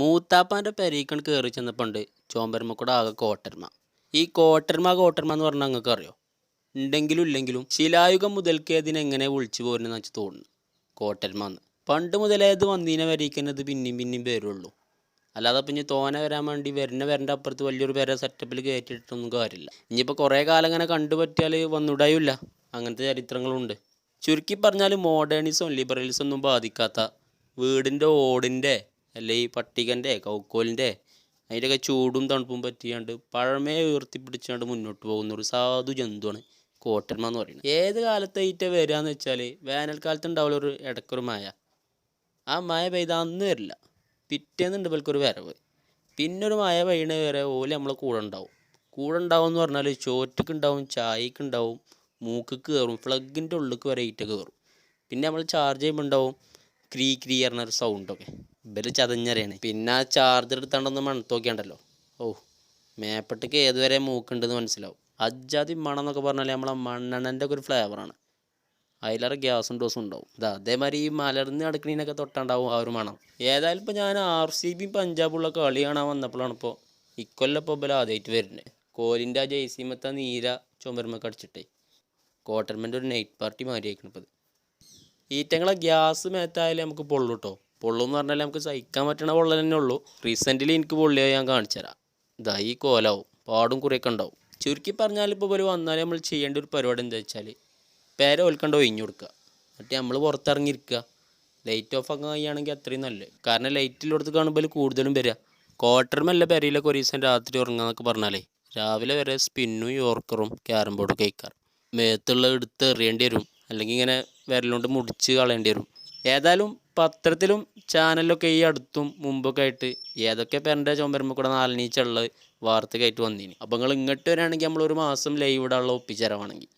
മൂത്താപ്പാന്റെ പെരീക്കൺ കയറി ചെന്നപ്പണ്ട് ചോമ്പരമ്മ കൂടെ ആകെ കോട്ടർമ ഈ കോട്ടർമ കോട്ടർമ എന്ന് പറഞ്ഞാൽ നിങ്ങൾക്ക് അറിയോ ഉണ്ടെങ്കിലും ഇല്ലെങ്കിലും ശിലായുഗം മുതൽക്കേ അതിനെങ്ങനെ വിളിച്ചു പോരുന്നെന്ന് വെച്ച് തോന്നുന്നു. കോട്ടർമ എന്ന് പണ്ട് മുതലേ ഇത് വന്നീനെ വരിക്കുന്നത് പിന്നെയും പിന്നെയും വരുള്ളൂ അല്ലാതെ പിന്നെ തോനെ വരാൻ വേണ്ടി വരുന്ന വരേണ്ട അപ്പുറത്ത് വലിയൊരു പേരെ സെറ്റപ്പിൽ കയറ്റിയിട്ടൊന്നും കാര്യമില്ല ഇനിയിപ്പോൾ കുറേ കാലം ഇങ്ങനെ കണ്ടുപറ്റിയാൽ വന്നുടായില്ല. അങ്ങനത്തെ ചരിത്രങ്ങളുണ്ട്. ചുരുക്കി പറഞ്ഞാൽ മോഡേണിസം ലിബറലിസം ഒന്നും ബാധിക്കാത്ത വീടിന്റെ ഓടിന്റെ അല്ലെ ഈ പട്ടികന്റെ കൗക്കോലിന്റെ അതിന്റെയൊക്കെ ചൂടും തണുപ്പും പറ്റിയാണ്ട് പഴമയെ ഉയർത്തിപ്പിടിച്ചാണ്ട് മുന്നോട്ട് പോകുന്ന ഒരു സാധു ജന്തുവാണ് കോട്ടന്മ എന്ന് പറയുന്നത്. ഏത് കാലത്തായിട്ട് വരികയെന്ന് വെച്ചാൽ വേനൽക്കാലത്ത് ഉണ്ടാവില്ല ഒരു ഇടക്കൊരു മഴ. ആ മഴ പെയ്ത അന്ന് വരില്ല. പിറ്റേന്നുണ്ട് ഇവൽക്കൊരു വരവ്. പിന്നെ ഒരു മഴ പെയ്യണ വരെ ഓൽ നമ്മളെ കൂടെ ഉണ്ടാവും. കൂടെ ഉണ്ടാവും എന്ന് പറഞ്ഞാൽ ചോറ്റക്ക് ഉണ്ടാവും ചായക്ക് ഉണ്ടാവും മൂക്ക് കയറും ഫ്ലഗിന്റെ ഉള്ളിലേക്ക് വരെ ഈറ്റ കയറും പിന്നെ നമ്മൾ ചാർജ് ചെയ്യുമ്പോൾ ഉണ്ടാവും ക്രീ ക്രീ പറഞ്ഞൊരു സൗണ്ടൊക്കെ ഇവർ ചതഞ്ഞറിയാണ് പിന്നെ ആ ചാർജർ എടുത്താണ്ടൊന്ന് മണത്തോക്കിയാണ്ടല്ലോ ഓ മേപ്പട്ടക്ക് ഏതുവരെ മൂക്കുണ്ടെന്ന് മനസ്സിലാവും. അജാതി മണം എന്നൊക്കെ പറഞ്ഞാൽ നമ്മളെ മണ്ണെണ്ണന്റെ ഒരു ഫ്ലേവറാണ് അതിലേറെ ഗ്യാസും ഡോസും ഉണ്ടാവും. ഇത് അതേമാതിരി ഈ മലർന്ന് നടക്കണീനൊക്കെ തൊട്ടുണ്ടാവും ആ ഒരു മണം. ഏതായാലും ഇപ്പോൾ ഞാൻ ആർ സി ബി പഞ്ചാബുള്ള കളി കാണാൻ വന്നപ്പോഴാണ് ഇപ്പോൾ ഇക്കൊല്ലം ഇപ്പോൾ ആദ്യമായിട്ട് വരുന്നത് കോലിന്റെ ആ ജെയ്സിമത്തെ നീര ചുമരുമൊക്കെ അടിച്ചിട്ടേ. കോട്ടർമെന്റെ ഒരു നൈറ്റ് പാർട്ടി മാറിയേക്കണം ഇപ്പോൾ ഈറ്റങ്ങളെ ഗ്യാസ് മേത്തായാലേ നമുക്ക് പൊള്ളൂട്ടോ. പൊള്ളു എന്ന് പറഞ്ഞാൽ നമുക്ക് സഹിക്കാൻ പറ്റണ പൊള്ളൽ തന്നെ ഉള്ളൂ. റീസെന്റ്ലി എനിക്ക് പൊള്ളിയായി ഞാൻ കാണിച്ചു തരാം. ഇതാ ഈ കോലാവും. പാടും കുറേയൊക്കെ ഉണ്ടാവും. ചുരുക്കി പറഞ്ഞാൽ ഇപ്പോൾ ഒരു വന്നാൽ നമ്മൾ ചെയ്യേണ്ട ഒരു പരിപാടി എന്താ വെച്ചാൽ പേര ഓൽക്കണ്ട ഒഴിഞ്ഞു കൊടുക്കുക. എന്നിട്ട് നമ്മൾ പുറത്തിറങ്ങിയിരിക്കുക. ലൈറ്റ് ഓഫ് ആക്കാൻ കഴിയുകയാണെങ്കിൽ അത്രയും നല്ലത്. കാരണം ലൈറ്റിലോടത്ത് കാണുമ്പോൾ കൂടുതലും വരിക ക്വാർട്ടർ മെല്ലെ പെരയിലൊക്കെ ഒരു ദിവസം രാത്രി ഉറങ്ങാന്നൊക്കെ പറഞ്ഞാലേ രാവിലെ വരെ സ്പിന്നും യോർക്കറും ക്യാരം ബോർഡും കഴിക്കാറ്. മേത്തുള്ള എടുത്ത് എറിയേണ്ടി വരും. അല്ലെങ്കിൽ ഇങ്ങനെ വിരലുകൊണ്ട് മുടിച്ച് കളയേണ്ടി വരും. ഏതായാലും പത്രത്തിലും ചാനലിലൊക്കെ ഈ അടുത്തും മുമ്പൊക്കെ ആയിട്ട് ഏതൊക്കെ പേരന്റെ ചുമരുമ്പോൾ കൂടെ നാലനീച്ചുള്ള വാർത്തയൊക്കെ ആയിട്ട് വന്നിന്. അപ്പോൾ നിങ്ങൾ ഇങ്ങോട്ട് വരികയാണെങ്കിൽ നമ്മളൊരു മാസം ലൈവ് ഇടാനുള്ള ഒപ്പിച്ചേരാവാണെങ്കിൽ